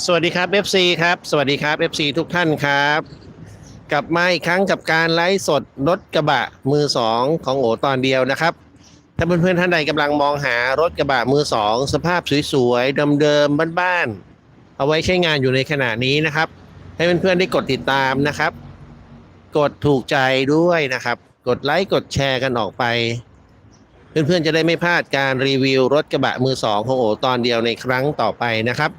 สวัสดีครับ FC ครับ สวัสดีครับ FC ทุกท่านครับ กลับมาอีกครั้งกับการไลฟ์สดรถกระบะมือสองของโอตอนเดียวนะครับ ถ้าเพื่อนๆท่านใดกำลังมองหารถกระบะมือสองสภาพสวยๆเดิมๆบ้านๆเอาไว้ใช้งานอยู่ในขณะนี้นะครับ ให้เพื่อนๆได้กดติดตามนะครับ กดถูกใจด้วยนะครับ กดไลค์กดแชร์กันออกไป เพื่อนๆจะได้ไม่พลาดการรีวิวรถกระบะมือสองของโอตอนเดียวในครั้งต่อไปนะครับ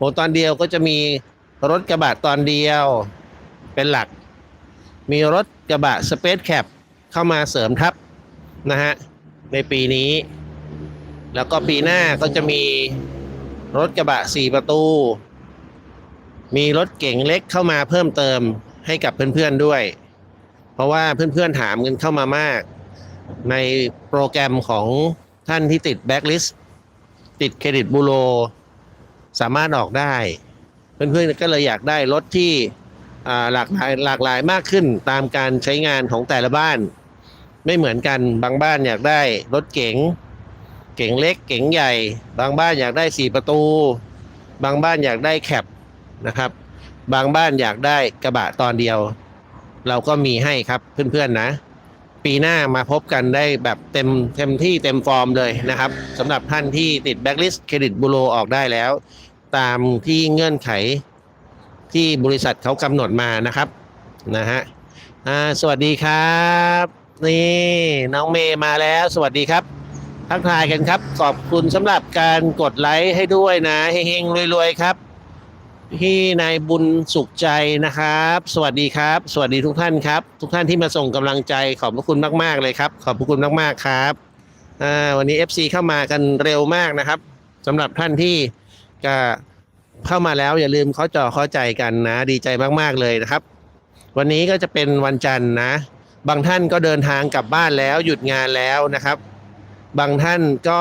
โอตอนเดียวก็จะมีรถกระบะตอนเดียวเป็นหลัก มีรถกระบะสเปซแคปเข้ามาเสริมทับนะฮะในปีนี้ แล้วก็ปีหน้าก็จะมีรถกระบะสี่ประตู มีรถเก๋งเล็กเข้ามาเพิ่มเติมให้กับเพื่อนๆด้วย เพราะว่าเพื่อนๆถามเงินเข้ามามาก ในโปรแกรมของท่านที่ติดแบ็กลิสต์ติดเครดิตบูโร สามารถออกได้ เพื่อนๆก็เลยอยากได้รถที่หลากหลายหลากหลายมากขึ้นตามการใช้งานของแต่ละบ้าน ไม่เหมือนกันบางบ้านอยากได้รถเก๋งเก๋งเล็กเก๋งใหญ่ บางบ้านอยากได้สี่ประตู บางบ้านอยากได้แคปนะครับ บางบ้านอยากได้กระบะตอนเดียว เราก็มีให้ครับเพื่อนๆนะ ปีหน้ามาพบกันได้แบบเต็มเต็มที่เต็มฟอร์มเลยนะครับสำหรับท่านที่ติดแบ็กลิสต์เครดิตบูโรออกได้แล้ว ตามที่เงื่อนไขที่บริษัทเขากำหนดมานะครับนะฮะสวัสดีครับ นี่น้องเมย์มาแล้ว สวัสดีครับ ทักทายกันครับ ขอบคุณสำหรับการกดไลค์ให้ด้วยนะเฮงๆรวยๆครับ พี่นายบุญสุขใจนะครับ สวัสดีครับ สวัสดีทุกท่านครับ ทุกท่านที่มาส่งกำลังใจขอบพระคุณมาก ๆ เลยครับ ขอบพระคุณมาก ๆ ครับวันนี้ FC เข้ามากันเร็วมากนะครับสำหรับท่านที่ก็เข้ามาแล้วอย่าลืมเขาจอเข้าใจกันนะ ดีใจมากๆเลยนะครับ วันนี้ก็จะเป็นวันจันทร์นะ บางท่านก็เดินทางกลับบ้านแล้วหยุดงานแล้วนะครับ บางท่านก็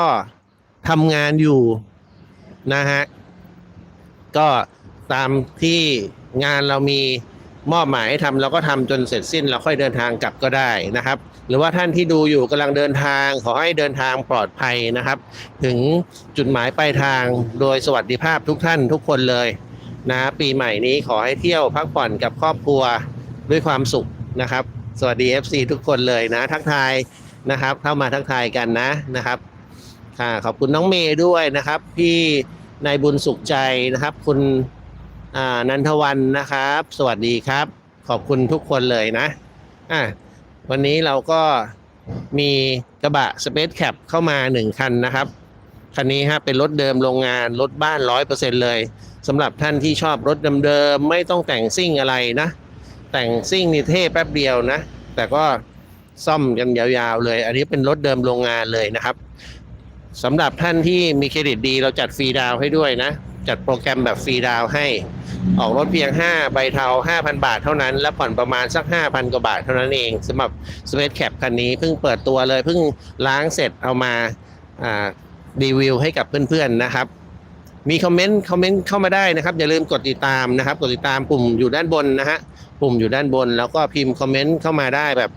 ทำงานอยู่นะฮะก็ ตามที่งานเรามีมอบหมายให้ทำเราก็ทำจนเสร็จสิ้นเราค่อยเดินทางกลับก็ได้นะครับ หรือว่าท่านที่ดูอยู่กำลังเดินทางขอให้เดินทางปลอดภัยนะครับ ถึงจุดหมายปลายทางโดยสวัสดิภาพทุกท่านทุกคนเลยนะปีใหม่นี้ขอให้เที่ยวพักผ่อนกับครอบครัวด้วยความสุขนะครับ สวัสดี FC ทุกคนเลยนะ ทักทายนะครับ เข้ามาทักทายกันนะนะครับค่ะขอบคุณน้องเมย์ด้วยนะครับ พี่นายบุญสุขใจนะครับ คุณ นันทวันนะครับ สวัสดีครับ ขอบคุณทุกคนเลยนะอะวันนี้เราก็มีกระบะ Space Cap เข้ามาหนึ่งคันนะครับ คันนี้ฮะเป็นรถเดิมโรงงาน รถบ้านร้อยเปอร์เซ็นเลยสำหรับท่านที่ชอบรถเดิมๆไม่ต้องแต่งซิ่งอะไรนะ แต่งซิ่งนี่เท่แป๊บเดียวนะ แต่ก็ซ่อมกันยาวๆเลย อันนี้เป็นรถเดิมโรงงานเลยนะครับสำหรับท่านที่มีเครดิตดีเราจัดฟรีดาวให้ด้วยนะ จัดโปรแกรมแบบฟรีดาวให้ ออกรถเพียง 5 ใบเทา 5,000 บาทเท่านั้น และผ่อนประมาณสัก 5,000 กว่าบาทเท่านั้นเองสำหรับ Space Cap คันนี้เพิ่งเปิดตัวเลยเพิ่งล้างเสร็จเอามาอ่ารีวิวให้กับเพื่อนๆนะครับ มีคอมเมนต์คอมเมนต์เข้ามาได้นะครับ อย่าลืมกดติดตามนะครับ กดติดตามปุ่มอยู่ด้านบนนะฮะปุ่มอยู่ด้านบน แล้วก็พิมพ์คอมเมนต์เข้ามาได้แบบ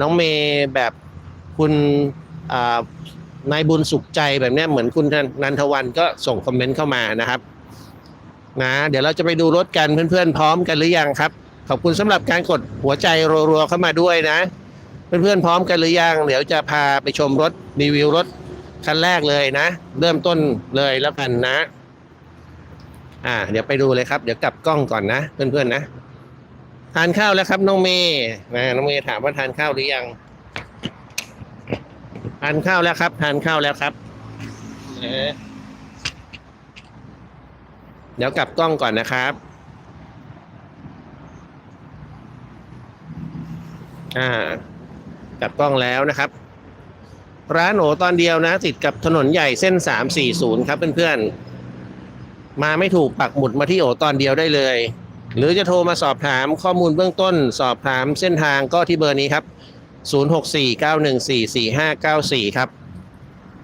น้องเมย์แบบคุณ นายบุญสุขใจแบบนี้เหมือนคุณนันทวันก็ส่งคอมเมนต์เข้ามานะครับนะเดี๋ยวเราจะไปดูรถกันเพื่อนๆ พร้อมกันหรือยังครับ ขอบคุณสำหรับการกดหัวใจรัวๆเข้ามาด้วยนะ เพื่อนๆพร้อมกันหรือยังเดี๋ยวจะพาไปชมรถรีวิวรถคันแรกเลยนะ เริ่มต้นเลยแล้วกันนะ อ่า เดี๋ยวไปดูเลยครับ เดี๋ยวกลับกล้องก่อนนะเพื่อนๆนะ ทานข้าวแล้วครับน้องเมย์นะน้องเมย์ถามว่าทานข้าวหรือยัง ทานข้าวแล้วครับทานข้าวแล้วครับเอ๊ะเดี๋ยวกลับกล้องก่อนนะครับ อ่ากลับกล้องแล้วนะครับ ร้านโอตอนเดียวนะ ติดกับถนนใหญ่เส้น 340 ครับเพื่อนๆ มาไม่ถูกปักหมุดมาที่โอตอนเดียวได้เลย หรือจะโทรมาสอบถามข้อมูลเบื้องต้น สอบถามเส้นทางก็ที่เบอร์นี้ครับ 0649144594 ครับ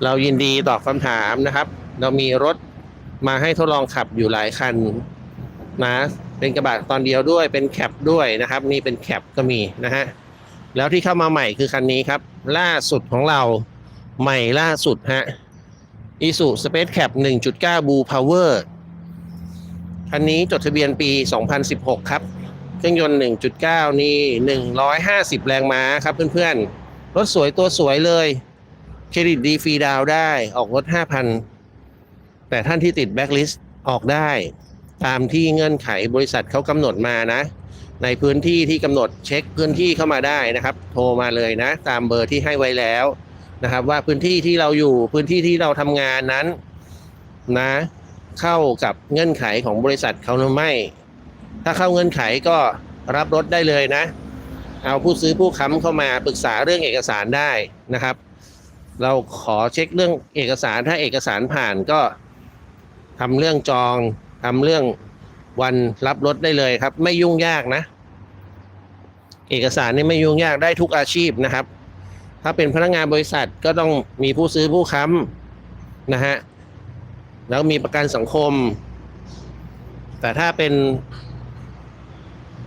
เรายินดีตอบคำถามนะครับ เรามีรถมาให้ทดลองขับอยู่หลายคันนะเป็นกระบะตอนเดียวด้วยเป็นแคปด้วยนะครับ นี่เป็นแคปก็มีนะฮะแล้วที่เข้ามาใหม่คือคันนี้ครับ ล่าสุดของเราใหม่ล่าสุดฮะ i s u Space Cap 1.9 Blue Power คันนี้จดทะเบียนปี 2016 ครับ เครื่องยนต์ 1.9 นี่ 150 แรงม้าครับเพื่อนๆ รถสวยตัวสวยเลย เครดิตดีฟรีดาวได้ออกรถ 5,000 แต่ท่านที่ติดแบ็คลิสต์ออกได้ ตามที่เงื่อนไขบริษัทเขากำหนดมานะ ในพื้นที่ที่กำหนดเช็คพื้นที่เข้ามาได้นะครับ โทรมาเลยนะ ตามเบอร์ที่ให้ไว้แล้วนะครับ ว่าพื้นที่ที่เราอยู่พื้นที่ที่เราทำงานนั้นนะ เข้ากับเงื่อนไขของบริษัทเขาหรือไม่ ถ้าเข้าเงื่อนไขก็รับรถได้เลยนะ เอาผู้ซื้อผู้ค้ำเข้ามาปรึกษาเรื่องเอกสารได้นะครับ เราขอเช็คเรื่องเอกสารถ้าเอกสารผ่านก็ทำเรื่องจองทำเรื่องวันรับรถได้เลยครับ ไม่ยุ่งยากนะ เอกสารนี่ไม่ยุ่งยากได้ทุกอาชีพนะครับ ถ้าเป็นพนักงานบริษัทก็ต้องมีผู้ซื้อผู้ค้ำนะฮะแล้วมีประกันสังคม แต่ถ้าเป็น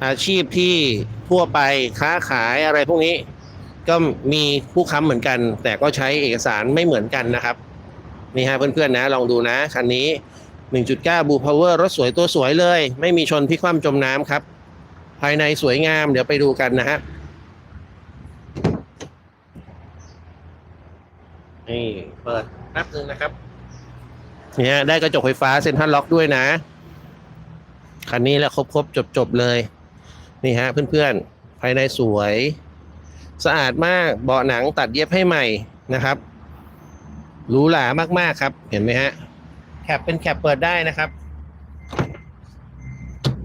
อาชีพที่ทั่วไปค้าขายอะไรพวกนี้ ก็มีผู้ค้ำเหมือนกัน แต่ก็ใช้เอกสารไม่เหมือนกันนะครับ นี่ฮะเพื่อนๆนะ ลองดูนะ คันนี้ 1.9 Blue Power รถสวยตัวสวยเลย ไม่มีชนพิคว่ำจมน้ำครับ ภายในสวยงามเดี๋ยวไปดูกันนะฮะนี่เปิดแป๊บนึงนะครับเนี่ยได้กระจกไฟฟ้าเซ็นทรัลล็อกด้วยนะ คันนี้แหละครบครบจบจบๆเลย นี่ฮะเพื่อนๆ ภายในสวย สะอาดมากเบาะหนังตัดเย็บให้ใหม่นะครับหรูหรามากๆครับ เห็นไหมฮะแคปเป็นแคปเปิดได้นะครับ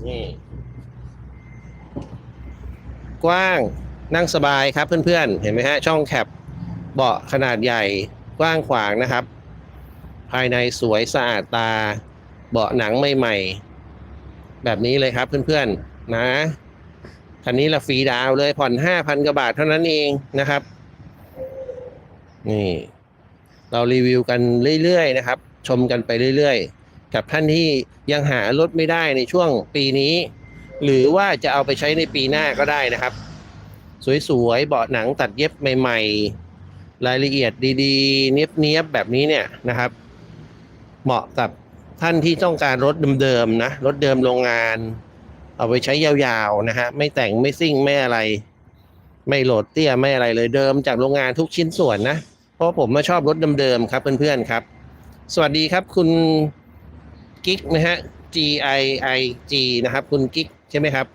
นี่กว้างนั่งสบายครับเพื่อนๆ เห็นไหมฮะช่องแคปเบาะขนาดใหญ่กว้างขวางนะครับ ภายในสวยสะอาดตา เบาะหนังใหม่ๆ แบบนี้เลยครับเพื่อนๆ นะ คันนี้ละฟรีดาวเลยผ่อนห้าพันกว่าบาทเท่านั้นเองนะครับ นี่ เรารีวิวกันเรื่อยๆนะครับ ชมกันไปเรื่อยๆ กับท่านที่ยังหารถไม่ได้ในช่วงปีนี้ หรือว่าจะเอาไปใช้ในปีหน้าก็ได้นะครับ สวยๆ เบาะหนังตัดเย็บใหม่ๆ รายละเอียดดีๆ เนียบๆ แบบนี้เนี่ยนะครับ เหมาะกับท่านที่ต้องการรถเดิมๆนะ รถเดิมโรงงาน เอาไปใช้ยาวๆนะฮะไม่แต่งไม่ซิ่งไม่อะไร ไม่โหลดเตี้ยไม่อะไรเลยเดิมจากโรงงานทุกชิ้นส่วนนะ เพราะผมมาชอบรถเดิมๆครับเพื่อนๆครับ สวัสดีครับคุณกิ๊กนะฮะ G I I G นะครับคุณกิ๊กใช่ไหมครับ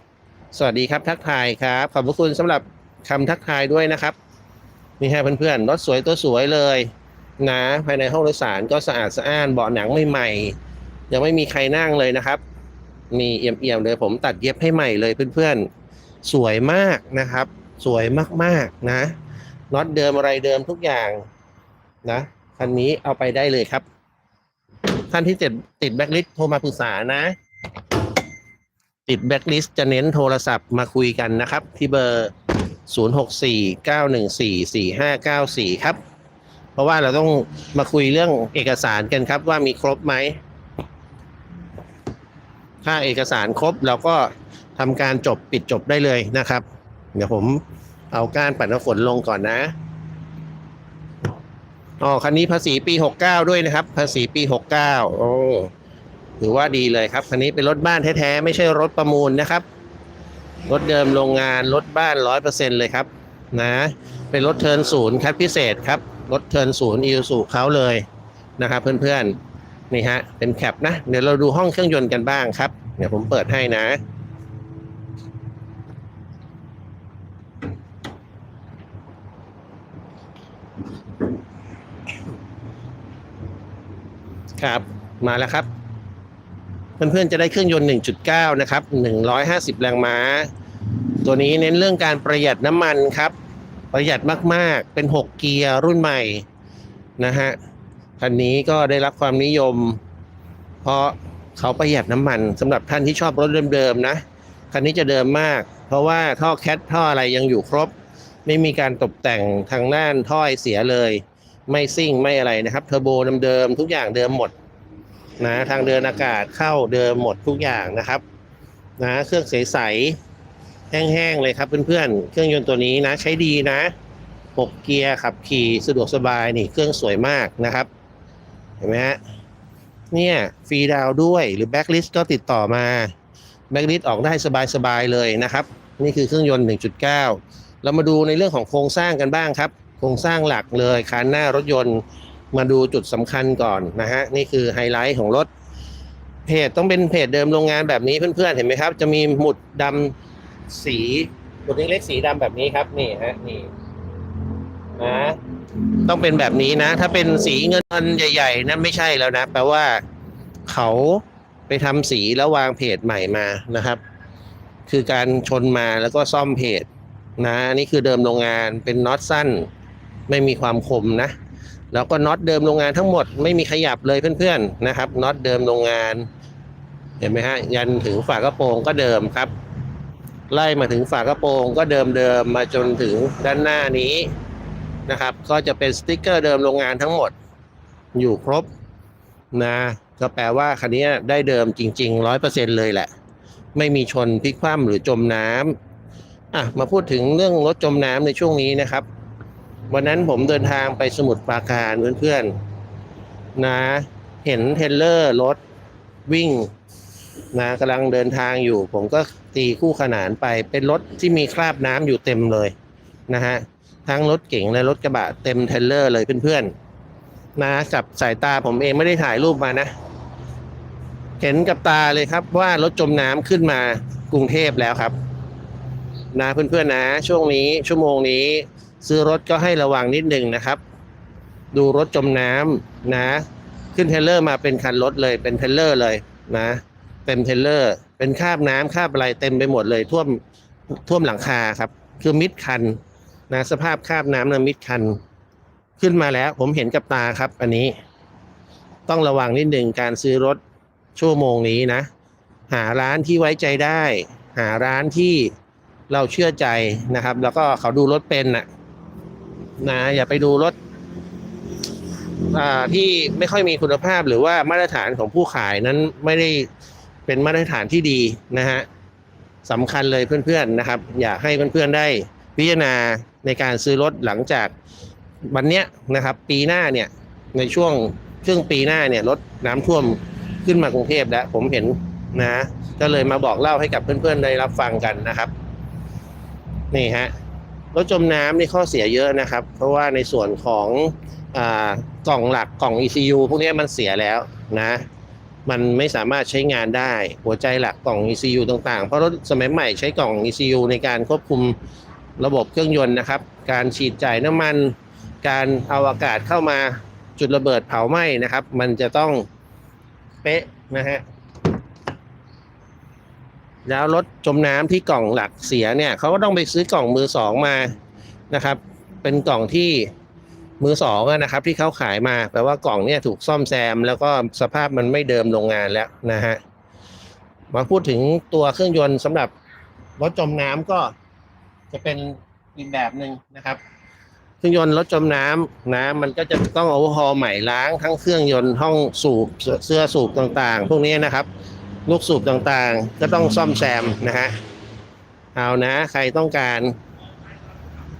สวัสดีครับทักทายครับ ขอบพระคุณสำหรับคำทักทายด้วยนะครับนี่ฮะเพื่อนๆรถสวยตัวสวยเลยนะภายในห้องโดยสารก็สะอาดสะอ้านเบาะหนังใหม่ๆยังไม่มีใครนั่งเลยนะครับ มีเอี่ยมๆเลยผมตัดเย็บให้ใหม่เลยเพื่อนๆ สวยมากนะครับ สวยมากๆนะน็อตเดิมอะไรเดิมทุกอย่างนะคันนี้เอาไปได้เลยครับ ท่านที่ติดติดแบ็คลิสโทรมาปรึกษานะ ติดแบ็คลิสจะเน้นโทรศัพท์มาคุยกันนะครับ ที่เบอร์ 0649144594 ครับ เพราะว่าเราต้องมาคุยเรื่องเอกสารกันครับว่ามีครบไหม ถ้าเอกสารครบเราก็ทำการจบปิดจบได้เลยนะครับ เดี๋ยวผมเอาการปัดน้ำฝนลงก่อนนะอ๋อคันนี้ภาษีปี 69 ด้วยนะครับ ภาษีปี 69 โอ้ถือว่าดีเลยครับ คันนี้เป็นรถบ้านแท้ๆ ไม่ใช่รถประมูลนะครับ รถเดิมโรงงานรถบ้าน 100%เลยครับ นะ เป็นรถเทิร์นศูนย์คัดพิเศษครับ รถเทิร์นศูนย์อีซูเขาเลยนะครับเพื่อนๆ นี่ฮะ เป็นแคปนะ เดี๋ยวเราดูห้องเครื่องยนต์กันบ้างครับ เดี๋ยวผมเปิดให้นะ ครับมาแล้วครับ เพื่อนๆจะได้เครื่องยนต์ 1.9 นะครับ 150 แรงม้า ตัวนี้เน้นเรื่องการประหยัดน้ำมันครับ ประหยัดมากๆ เป็น 6 เกียร์รุ่นใหม่นะฮะ คันนี้ก็ได้รับความนิยม เพราะเขาประหยัดน้ำมันสำหรับท่านที่ชอบรถเดิมๆนะ คันนี้จะเดิมมาก เพราะว่าท่อแคทท่ออะไรยังอยู่ครบ ไม่มีการตกแต่งทางด้านท่อไอเสียเลย ไม่ซิ่งไม่อะไรนะครับเทอร์โบเดิมๆทุกอย่างเดิมหมดนะทางเดินอากาศเข้าเดิมหมดทุกอย่างนะครับนะเครื่องใสๆแห้งๆเลยครับเพื่อนๆ เครื่องยนต์ตัวนี้นะใช้ดีนะหกเกียร์ขับขี่สะดวกสบายนี่เครื่องสวยมากนะครับ เห็นไหมฮะเนี่ยฟรีดาวด้วยหรือแบ็กลิสก็ติดต่อมาแบ็กลิสออกได้สบายๆเลยนะครับ นี่คือเครื่องยนต์ 1.9 เรามาดูในเรื่องของโครงสร้างกันบ้างครับ โครงสร้างหลักเลยคันหน้ารถยนต์มาดูจุดสำคัญก่อนนะฮะนี่คือไฮไลท์ของรถเพจต้องเป็นเพจเดิมโรงงานแบบนี้เพื่อนๆเห็นไหมครับ จะมีหมุดดำสีหมุดเล็กๆสีดำแบบนี้ครับนี่ฮะนี่นะ ต้องเป็นแบบนี้นะ ถ้าเป็นสีเงินใหญ่ๆนั่นไม่ใช่แล้วนะ แปลว่าเขาไปทำสีแล้ววางเพจใหม่มานะครับ คือการชนมาแล้วก็ซ่อมเพจนะนี่คือเดิมโรงงานเป็นน็อตสั้น ไม่มีความคมนะ แล้วก็น็อตเดิมโรงงานทั้งหมดไม่มีขยับเลยเพื่อนๆนะครับน็อตเดิมโรงงาน เห็นไหมฮะยันถึงฝากระโปรงก็เดิมครับ ไล่มาถึงฝากระโปรงก็เดิมเดิมมาจนถึงด้านหน้านี้ นะครับ ก็จะเป็นสติกเกอร์เดิมโรงงานทั้งหมด อยู่ครบนะก็แปลว่าคันนี้ได้เดิมจริงๆร้อยเปอร์เซ็นเลยแหละ ไม่มีชนพลิกคว่ำหรือจมน้ำอะมาพูดถึงเรื่องรถจมน้ำในช่วงนี้นะครับ วันนั้นผมเดินทางไปสมุทรปราการเพื่อนๆนะ เห็นเทรลเลอร์รถวิ่งนะกำลังเดินทางอยู่ ผมก็ตีคู่ขนานไปเป็นรถที่มีคราบน้ำอยู่เต็มเลยนะฮะ ทั้งรถเก๋งและรถกระบะเต็มเทเลอร์เลยเพื่อนๆนะจับสายตาผมเองไม่ได้ถ่ายรูปมานะ เห็นกับตาเลยครับว่ารถจมน้ำขึ้นมากรุงเทพแล้วครับ นะเพื่อนๆนะ ช่วงนี้ชั่วโมงนี้ ซื้อรถก็ให้ระวังนิดนึงนะครับ ดูรถจมน้ำนะ ขึ้นเทเลอร์มาเป็นคันรถเลยเป็นเทเลอร์เลยนะ เต็มเทเลอร์ เป็นคาบน้ำคาบอะไรเต็มไปหมดเลยท่วมท่วมหลังคาครับ คือมิดคัน นะสภาพคราบน้ำนะมิดคัน ขึ้นมาแล้วผมเห็นกับตาครับ อันนี้ ต้องระวังนิดหนึ่งการซื้อรถชั่วโมงนี้นะ หาร้านที่ไว้ใจได้ หาร้านที่เราเชื่อใจนะครับ แล้วก็เขาดูรถเป็นนะนะอย่าไปดูรถที่ไม่ค่อยมีคุณภาพหรือว่ามาตรฐานของผู้ขายนั้นไม่ได้เป็นมาตรฐานที่ดีนะฮะสำคัญเลยเพื่อนๆนะครับ อยากให้เพื่อนๆได้ พิจารณาในการซื้อรถหลังจากวันเนี้ยนะครับ ปีหน้าเนี่ยในช่วงครึ่งปีหน้าเนี่ยรถน้ำท่วมขึ้นมากรุงเทพแล้ว ผมเห็นนะก็เลยมาบอกเล่าให้กับเพื่อนๆได้รับฟังกันนะครับนี่ฮะรถจมน้ำนี่ข้อเสียเยอะนะครับ เพราะว่าในส่วนของอากล่องหลักกล่อง ECU พวกนี้มันเสียแล้วนะ มันไม่สามารถใช้งานได้ หัวใจหลักกล่อง ECU ต่างๆ เพราะรถสมัยใหม่ใช้กล่อง ECU ในการควบคุม ระบบเครื่องยนต์นะครับ การฉีดจ่ายน้ำมัน การเอาอากาศเข้ามาจุดระเบิดเผาไหม้นะครับ มันจะต้องเป๊ะนะฮะแล้วรถจมน้ำที่กล่องหลักเสียเนี่ยเขาก็ต้องไปซื้อกล่องมือสองมานะครับ เป็นกล่องที่มือสองนะครับ ที่เขาขายมาแปลว่ากล่องเนี่ยถูกซ่อมแซม แล้วก็สภาพมันไม่เดิมโรงงานแล้วนะฮะมาพูดถึงตัวเครื่องยนต์สำหรับรถจมน้ำก็ จะเป็นอีกแบบหนึ่งนะครับเครื่องยนต์รถจมน้ำนะมันก็จะต้องเอาฮอใหม่ล้างทั้งเครื่องยนต์ห้องสูบเสื้อสูบต่างๆ พวกนี้นะครับ ลูกสูบต่างๆ ก็ต้องซ่อมแซมนะฮะเอานะ ใครต้องการ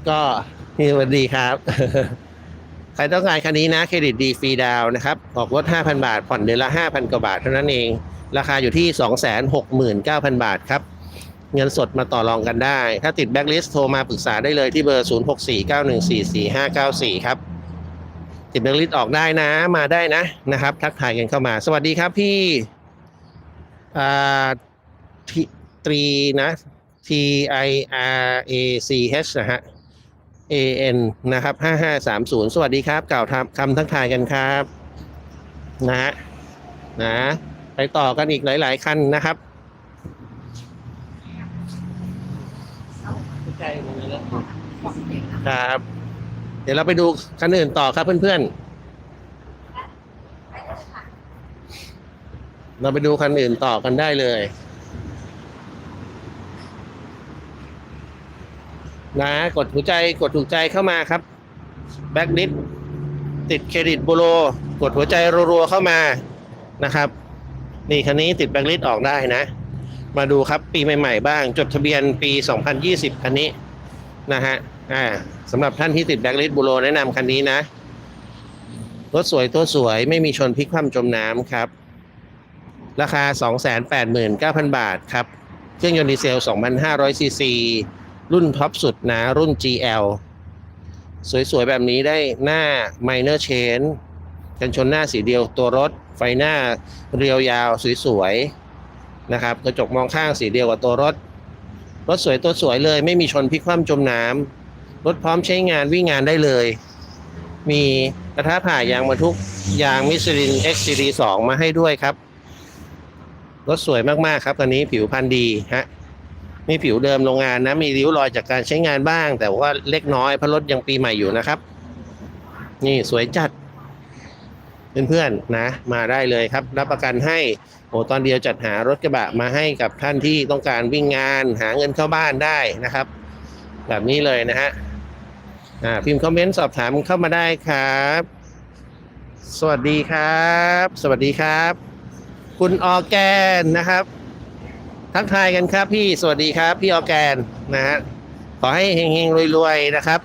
ก็นี่สวัสดีครับ ใครต้องการคันนี้นะเครดิตดีฟรีดาวน์นะครับ ออกรถ 5,000 บาท ผ่อนเดือนละ 5,000 กว่าบาทเท่านั้นเอง ราคาอยู่ที่ 269,000 บาทครับ เงินสดมาต่อรองกันได้ ถ้าติดแบ็กลิสต์โทรมาปรึกษาได้เลยที่เบอร์ 0649144594 ครับ ติดแบ็กลิสต์ออกได้นะมาได้นะนะครับ ทักทายกันเข้ามา สวัสดีครับพี่ทตรีนะ T I R A C H นะฮะ A N นะครับห้าห้าสวัสดีครับ กล่าวทำคำทักทายกันครับนะฮะนะ ไปต่อกันอีกหลาย ๆ คันนะครับ ครับ เดี๋ยวเราไปดูคันอื่นต่อครับเพื่อนๆ เราไปดูคันอื่นต่อกันได้เลยนะกดหัวใจกดถูกใจเข้ามาครับแบ็กลิสติดเครดิตบูโรกดหัวใจรัวๆเข้ามานะครับ นี่คันนี้ติดแบ็กลิสออกได้นะ มาดูครับปีใหม่ๆบ้าง จดทะเบียนปี 2020 คันนี้นะฮะอ่าสำหรับท่านที่ติดแบล็กลิสบูโรแนะนำคันนี้นะรถสวยตัวสวยไม่มีชนพลิกคว่ำจมน้ำครับ ราคา 289,000 บาทครับ เครื่องยนต์ดีเซล 2,500 ซีซี รุ่นท็อปสุดนะ รุ่น GL สวยๆ แบบนี้ได้หน้า Minor Chain กันชนหน้าสีเดียวตัวรถ ไฟหน้าเรียวยาวสวยๆ นะครับกระจกมองข้างสีเดียวกับตัวรถ รถสวยตัวสวยเลย ไม่มีชนพลิกคว่ำจมน้ำรถพร้อมใช้งานวิ่งงานได้เลย มีกระทะผ่ายางบรรทุกยางมิชลิน XCD 2มาให้ด้วยครับ รถสวยมากๆครับคันนี้ผิวพันธุ์ดีฮะมีผิวเดิมโรงงานนะ มีริ้วรอยจากการใช้งานบ้าง แต่ว่าเล็กน้อยเพราะรถยังปีใหม่อยู่นะครับ นี่สวยจัด เพื่อนๆนะ มาได้เลยครับ รับประกันให้ โอ้ตอนเดียวจัดหารถกระบะมาให้กับท่านที่ต้องการวิ่งงานหาเงินเข้าบ้านได้นะครับ แบบนี้เลยนะฮะอ่าพิมพ์คอมเมนต์สอบถามเข้ามาได้ครับ สวัสดีครับ สวัสดีครับ คุณออแกนนะครับ ทักทายกันครับพี่สวัสดีครับ พี่ออแกนนะฮะขอให้เฮงๆรวยๆนะครับ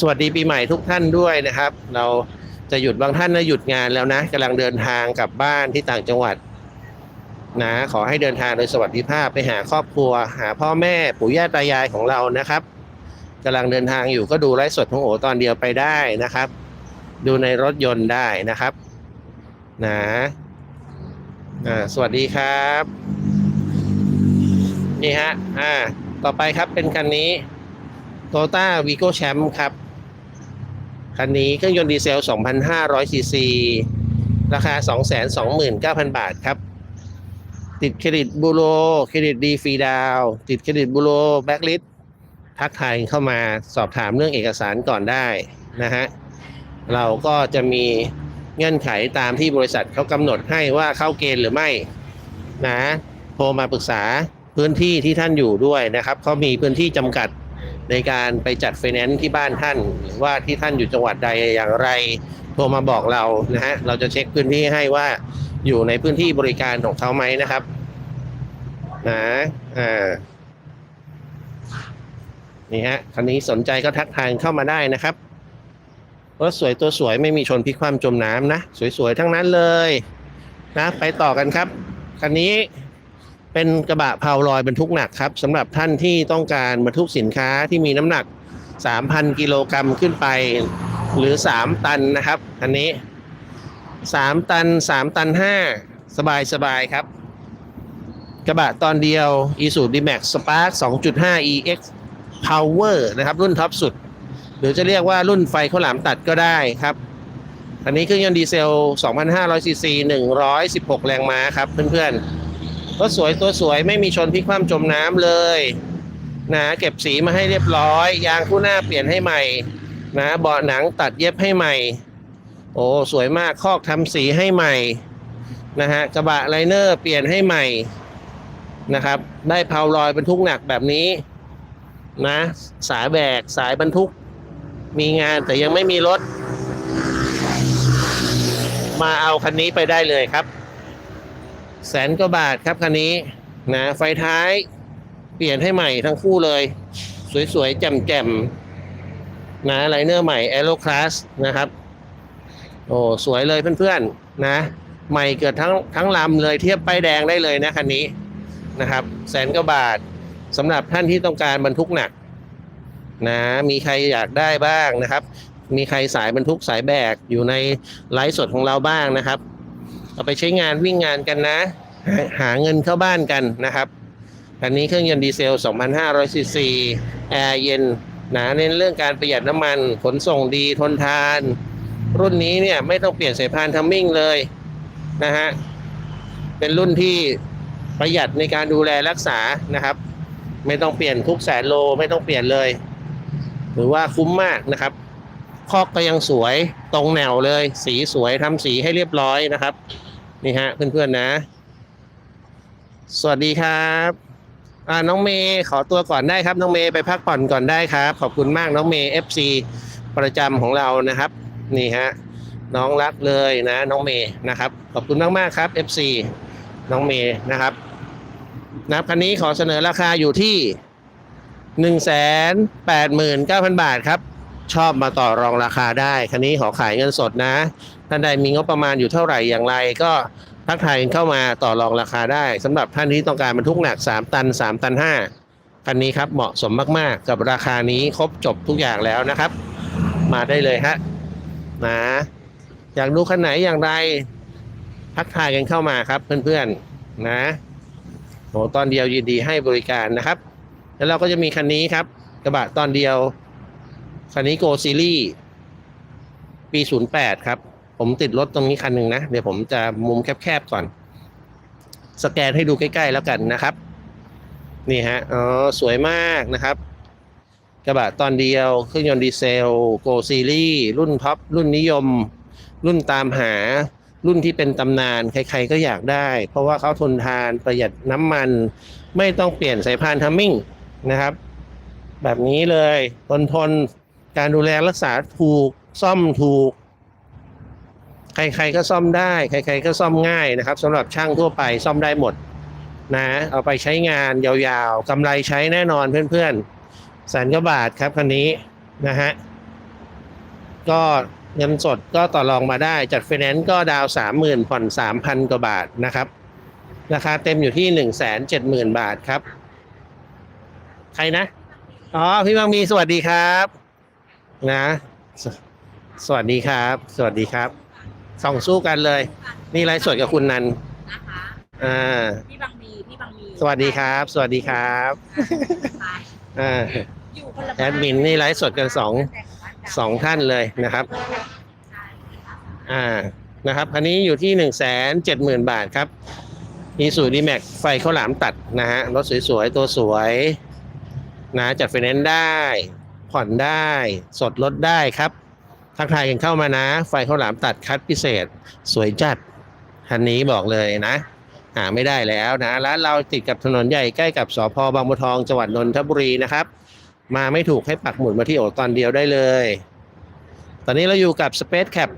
สวัสดีปีใหม่ทุกท่านด้วยนะครับ เราจะหยุดบางท่านนะหยุดงานแล้วนะกำลังเดินทางกลับบ้านที่ต่างจังหวัด นะขอให้เดินทางโดยสวัสดิภาพไปหาครอบครัว หาพ่อแม่ปู่ย่าตายายของเรานะครับกำลังเดินทางอยู่ก็ดูไลฟ์สดของโอตอนเดียวไปได้นะครับ ดูในรถยนต์ได้นะครับนะอ่าสวัสดีครับ นี่ฮะอ่าต่อไปครับเป็นคันนี้ Toyota Vigo Champ ครับ คันนี้เครื่องยนต์ดีเซล 2,500ซีซีราคา 229,000 บาทครับ ติดเครดิตบูโร เครดิตดีฟรีดาว ติดเครดิตบูโรแบ็กลิสทักทายเข้ามาสอบถามเรื่องเอกสารก่อนได้นะฮะ เราก็จะมีเงื่อนไขตามที่บริษัทเขากำหนดให้ว่าเข้าเกณฑ์หรือไม่นะโทรมาปรึกษาพื้นที่ที่ท่านอยู่ด้วยนะครับเขามีพื้นที่จำกัดในการไปจัดไฟแนนซ์ที่บ้านท่าน หรือว่าที่ท่านอยู่จังหวัดใดอย่างไร โทรมาบอกเรานะฮะเราจะเช็คพื้นที่ให้ว่า อยู่ในพื้นที่บริการของเขาไหมนะครับนะอ่านี่ฮะคันนี้สนใจก็ทักทายเข้ามาได้นะครับรถสวยตัวสวยไม่มีชนพิกคว่ำจมน้ำนะ สวยๆ ทั้งนั้นเลยนะไปต่อกันครับ คันนี้เป็นกระบะเพาลอยบรรทุกหนักครับสำหรับท่านที่ต้องการบรรทุกสินค้าที่มีน้ำหนัก 3,000 กิโลกรัมขึ้นไป หรือ 3 ตันนะครับ คันนี้ 3ตัน3ตัน5สบายสบายครับ กระบะตอนเดียว i s u d m a x Spark 2.5 EX Power นะครับ รุ่นท็อปสุด หรือจะเรียกว่ารุ่นไฟข้าวหลามตัดก็ได้ครับ อันนี้เครื่องยนต์ดีเซล 2,500 ซีซี 116 แรงม้าครับเพื่อนๆรถสวยตัวสวยไม่มีชนพลิกคว่ำจมน้ำเลยนะเก็บสีมาให้เรียบร้อย ยางคู่หน้าเปลี่ยนให้ใหม่นะเบาะหนังตัดเย็บให้ใหม่ โอ้สวยมากคอกทำสีให้ใหม่นะฮะกระบะไลเนอร์เปลี่ยนให้ใหม่นะครับ ได้เพาลอยบรรทุกหนักแบบนี้นะสายแบกสายบรรทุก มีงานแต่ยังไม่มีรถ มาเอาคันนี้ไปได้เลยครับ แสนกว่าบาทครับคันนี้นะไฟท้ายเปลี่ยนให้ใหม่ทั้งคู่เลย สวยๆแจ่มๆนะไลเนอร์ใหม่ Aero Class นะครับ โอ้สวยเลยเพื่อนๆนะ ใหม่เกิดทั้งทั้งลำเลยเทียบป้ายแดงได้เลยนะคันนี้นะครับ แสนกว่าบาทสำหรับท่านที่ต้องการบรรทุกหนักนะมีใครอยากได้บ้างนะครับ มีใครสายบรรทุกสายแบกอยู่ในไลฟ์สดของเราบ้างนะครับ เอาไปใช้งานวิ่งงานกันนะ หาหาเงินเข้าบ้านกันนะครับคันนี้เครื่องยนต์ดีเซล 2,500ซีซีแอร์เย็นหนาเน้นเรื่องการประหยัดน้ำมัน ขนส่งดีทนทาน รุ่นนี้เนี่ยไม่ต้องเปลี่ยนสายพานทัมมิ่งเลยนะฮะ เป็นรุ่นที่ประหยัดในการดูแลรักษานะครับ ไม่ต้องเปลี่ยนทุกแสนโลไม่ต้องเปลี่ยนเลย หรือว่าคุ้มมากนะครับ คอกก็ยังสวยตรงแนวเลย สีสวยทำสีให้เรียบร้อยนะครับ นี่ฮะเพื่อนๆนะ สวัสดีครับอ่าน้องเมย์ขอตัวก่อนได้ครับ น้องเมย์ไปพักผ่อนก่อนได้ครับ ขอบคุณมากน้องเมย์ FC ประจำของเรานะครับ นี่ฮะน้องรักเลยนะน้องเมย์นะครับ ขอบคุณมากๆครับ FC น้องเมย์นะครับนะครับคันนี้ขอเสนอราคาอยู่ที่หนึ่งแสนแปดหมื่นเก้าพันบาทครับ ชอบมาต่อรองราคาได้ คันนี้ขอขายเงินสดนะ ท่านใดมีงบประมาณอยู่เท่าไหร่อย่างไร ก็ทักทายเข้ามาต่อรองราคาได้สำหรับท่านที่ต้องการบรรทุกหนัก 3 ตัน 3 ตัน 5 คันนี้ครับเหมาะสมมากๆ กับราคานี้ครบจบทุกอย่างแล้วนะครับ มาได้เลยฮะ นะ อยากดูคันไหนอย่างไรทักทายกันเข้ามาครับเพื่อนๆนะโหตอนเดียวยินดีให้บริการนะครับ แล้วเราก็จะมีคันนี้ครับ กระบะตอนเดียว คันนี้โกซีรีส์ปี08ครับ ผมติดรถตรงนี้คันหนึ่งนะ เดี๋ยวผมจะมุมแคบๆก่อน สแกนให้ดูใกล้ๆแล้วกันนะครับ นี่ฮะอ๋อสวยมากนะครับ กระบะตอนเดียว เครื่องยนต์ดีเซล โกซีรีส์รุ่นท็อปรุ่นนิยม รุ่นตามหา รุ่นที่เป็นตำนาน ใครๆก็อยากได้ เพราะว่าเขาทนทานประหยัดน้ำมัน ไม่ต้องเปลี่ยนสายพานทัมมิ่งนะครับ แบบนี้เลยทนทนการดูแลรักษาถูกซ่อมถูก ใครๆก็ซ่อมได้ ใคร ๆ ก็ซ่อมง่ายนะครับสำหรับช่างทั่วไปซ่อมได้หมดนะเอาไปใช้งานยาวๆกำไรใช้แน่นอนเพื่อนๆ แสนกว่าบาทครับคันนี้นะฮะก็เงินสดก็ต่อรองมาได้จัดไฟแนนซ์ก็ดาวสามหมื่นผ่อนสามพันกว่าบาทนะครับราคาเต็มอยู่ที่หนึ่งแสนเจ็ดหมื่นบาทครับ ใครนะ อ๋อ พี่บางมีสวัสดีครับ นะสสวัสดีครับ สวัสดีครับส่องสู้กันเลย นี่ไลฟ์สดกับคุณนันนะคะอ่าพี่บางมีพี่บางมีสวัสดีครับ สวัสดีครับค่ะอ่าอยู่คนละ แอดมินนี่ไลฟ์สดกันสองสองท่านเลยนะครับ อ่านะครับคันนี้อยู่ที่หนึ่งแสนเจ็ดหมื่นบาทครับมีสูตรดีแม็กไฟข้าวหลามตัดนะฮะรถสวยๆ ตัวสวยนะจัดไฟแนนซ์ได้ ผ่อนได้ สดลดได้ครับ ทักทายกันเข้ามานะ ไฟข้าวหลามตัดคัดพิเศษ สวยจัดคันนี้บอกเลยนะหาไม่ได้แล้วนะร้านเราติดกับถนนใหญ่ใกล้กับสพบางบัวทองจังหวัดนนทบุรีนะครับ มาไม่ถูกให้ปักหมุดมาที่โอตอนเดียวได้เลย ตอนนี้เราอยู่กับ Space Cap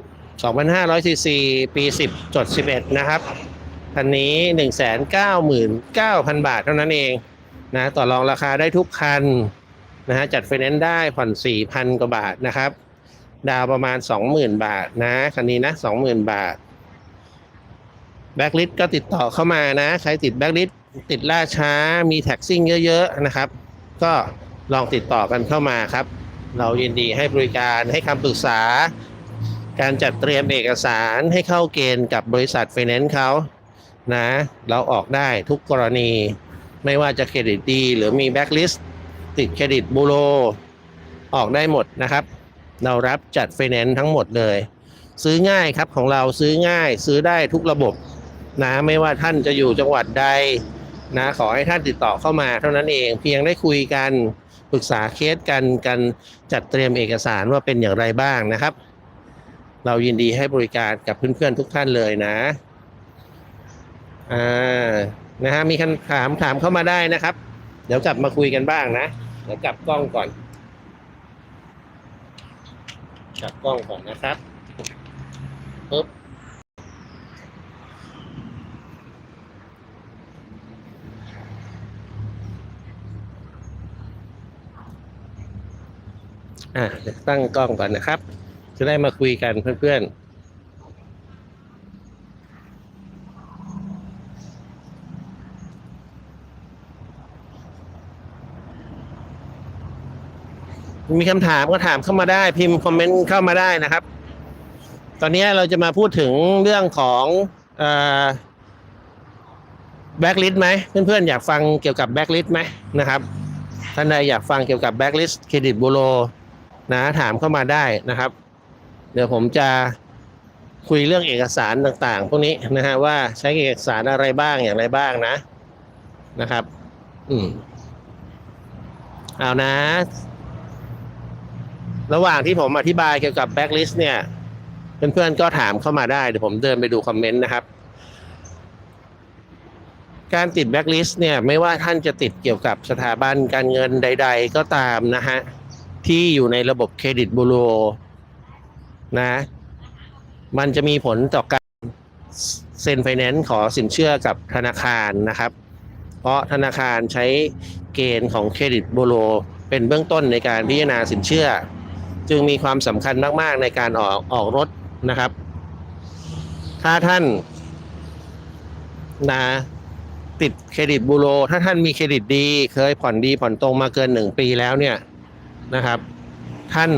2,500 cc ปี 10 จด 11 นะครับคันนี้ 199,000 บาทเท่านั้นเองนะต่อรองราคาได้ทุกคันนะฮะจัดไฟแนนซ์ได้ผ่อน 4,000 กว่าบาทนะครับ ดาวประมาณ 20,000 บาทนะคันนี้นะ 20,000 บาทแบ็กลิสก็ติดต่อเข้ามานะ ใครติดแบ็กลิสติดล่าช้ามีแท็กซิ่งเยอะ ๆ นะครับ ก็ ลองติดต่อกันเข้ามาครับ เรายินดีให้บริการให้คำปรึกษา การจัดเตรียมเอกสารให้เข้าเกณฑ์กับบริษัทไฟแนนซ์เขานะเราออกได้ทุกกรณี ไม่ว่าจะเครดิตดีหรือมีแบ็กลิสติดเครดิตบูโรออกได้หมดนะครับ เรารับจัดไฟแนนซ์ทั้งหมดเลย ซื้อง่ายครับของเราซื้อง่ายซื้อได้ทุกระบบนะไม่ว่าท่านจะอยู่จังหวัดใดนะขอให้ท่านติดต่อเข้ามาเท่านั้นเองเพียงได้คุยกัน ปรึกษาเคสกันกันจัดเตรียมเอกสารว่าเป็นอย่างไรบ้างนะครับ เรายินดีให้บริการกับเพื่อนๆทุกท่านเลยนะอ่านะฮะมีคำถามถามเข้ามาได้นะครับ เดี๋ยวกลับมาคุยกันบ้างนะเดี๋ยวกลับกล้องก่อนกลับกล้องก่อนนะครับปึ๊บ อะเดี๋ยวตั้งกล้องก่อนนะครับ จะได้มาคุยกันเพื่อนๆมีคำถามก็ถามเข้ามาได้ พิมพ์คอมเมนต์เข้ามาได้นะครับ ตอนนี้เราจะมาพูดถึงเรื่องของแบ็กลิสต์ไหมเพื่อนๆอยากฟังเกี่ยวกับแบ็กลิสต์ไหมนะครับท่านใดอยากฟังเกี่ยวกับแบ็กลิสต์เครดิตบูโร นะถามเข้ามาได้นะครับ เดี๋ยวผมจะคุยเรื่องเอกสารต่างๆ พวกนี้นะฮะว่าใช้เอกสารอะไรบ้างอย่างไรบ้างนะนะครับ อืมเอานะ ระหว่างที่ผมอธิบายเกี่ยวกับแบ็กลิสต์เนี่ย เพื่อนๆก็ถามเข้ามาได้เดี๋ยวผมเดินไปดูคอมเมนต์นะครับ การติดแบ็กลิสต์เนี่ย ไม่ว่าท่านจะติดเกี่ยวกับสถาบันการเงินใด ๆ ก็ตามนะฮะ ที่อยู่ในระบบเครดิตบูโรนะ มันจะมีผลต่อการเซ็นไฟแนนซ์ขอสินเชื่อกับธนาคารนะครับ เพราะธนาคารใช้เกณฑ์ของเครดิตบูโรเป็นเบื้องต้นในการพิจารณาสินเชื่อ จึงมีความสำคัญมาก ๆ ในการออกออกรถนะครับ ถ้าท่านนะติดเครดิตบูโร ถ้าท่านมีเครดิตดี เคยผ่อนดีผ่อนตรงมาเกินหนึ่งปีแล้วเนี่ย นะครับ ท่าน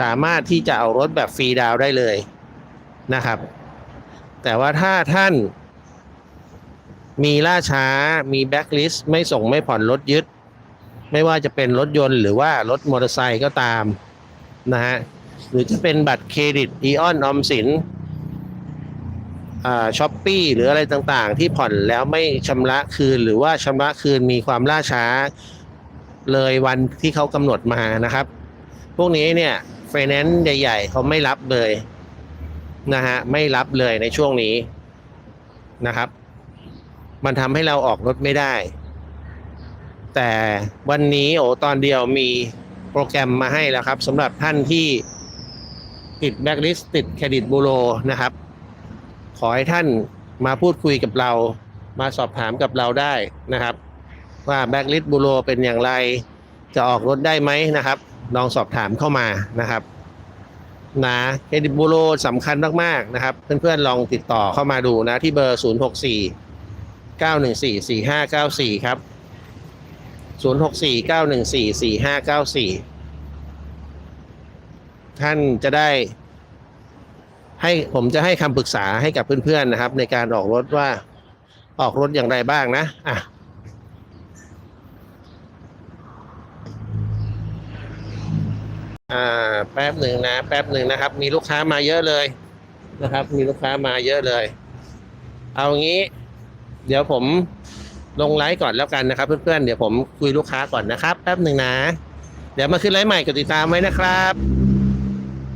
สามารถที่จะเอารถแบบฟรีดาวได้เลยนะครับ แต่ว่าถ้าท่านมีล่าช้ามีแบ็คลิสต์ไม่ส่งไม่ผ่อนรถยึด ไม่ว่าจะเป็นรถยนต์หรือว่ารถมอเตอร์ไซค์ก็ตามนะฮะหรือจะเป็นบัตรเครดิตอีออนออมสินอ่าช้อปปี้หรืออะไรต่างๆ ที่ผ่อนแล้วไม่ชำระคืน หรือว่าชำระคืนมีความล่าช้า เลยวันที่เขากำหนดมานะครับ พวกนี้เนี่ยไฟแนนซ์ใหญ่ ๆเขาไม่รับเลยนะฮะไม่รับเลยในช่วงนี้นะครับ มันทำให้เราออกรถไม่ได้ แต่วันนี้โอ้ตอนเดียวมีโปรแกรมมาให้แล้วครับสำหรับท่านที่ติดแบ็กลิสติดเครดิตบูโรนะครับ ขอให้ท่านมาพูดคุยกับเรา มาสอบถามกับเราได้นะครับ ว่าแบ็กลิสบูโรเป็นอย่างไรจะออกรถได้ไหมนะครับ ลองสอบถามเข้ามานะครับนะเครดิตบูโรสำคัญมากๆนะครับ เพื่อนๆ ลองติดต่อเข้ามาดูนะ ที่เบอร์ 0 6 4 9 1 4 4 5 9 4 ครับ 0 6 4 9 1 4 4 5 9 4 ท่านจะได้ ให้ผมจะให้คำปรึกษาให้กับเพื่อนๆนะครับ ในการออกรถว่าออกรถอย่างไรบ้างนะอะ อ่าแป๊บหนึ่งนะ แป๊บหนึ่งนะครับ มีลูกค้ามาเยอะเลยนะครับ มีลูกค้ามาเยอะเลย เอางี้ เดี๋ยวผมลงไลฟ์ก่อนแล้วกันนะครับ เพื่อนๆเดี๋ยวผมคุยลูกค้าก่อนนะครับ แป๊บหนึ่งนะ เดี๋ยวมาขึ้นไลฟ์ใหม่กดติดตามไว้นะครับ